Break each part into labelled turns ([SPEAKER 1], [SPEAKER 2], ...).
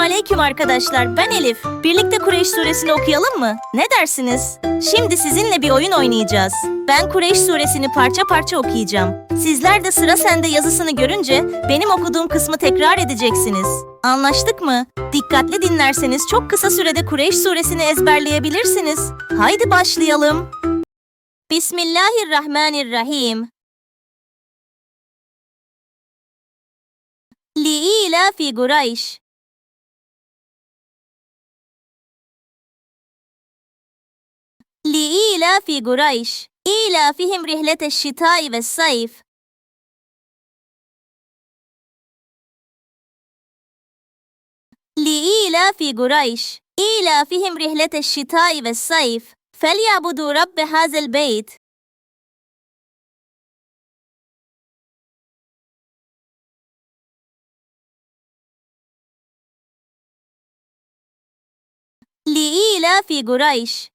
[SPEAKER 1] aleyküm arkadaşlar. Ben Elif. Birlikte Kureyş suresini okuyalım mı? Ne dersiniz? Şimdi sizinle bir oyun oynayacağız. Ben Kureyş suresini parça parça okuyacağım. Sizler de sıra sende yazısını görünce benim okuduğum kısmı tekrar edeceksiniz. Anlaştık mı? Dikkatli dinlerseniz çok kısa sürede Kureyş suresini ezberleyebilirsiniz. Haydi başlayalım. Bismillahirrahmanirrahim. لإيلاف قريش لإيلاف قريش. إيلافهم رحلة الشتاء والصيف. لإيلاف قريش. إيلافهم رحلة الشتاء والصيف. فليعبدوا رب هذا البيت. لإيلاف قريش.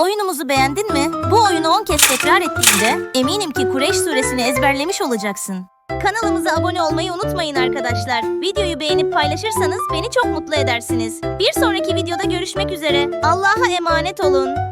[SPEAKER 1] Oyunumuzu beğendin mi? Bu oyunu 10 kez tekrar ettiğinde eminim ki Kureyş suresini ezberlemiş olacaksın. Kanalımıza abone olmayı unutmayın arkadaşlar. Videoyu beğenip paylaşırsanız beni çok mutlu edersiniz. Bir sonraki videoda görüşmek üzere. Allah'a emanet olun.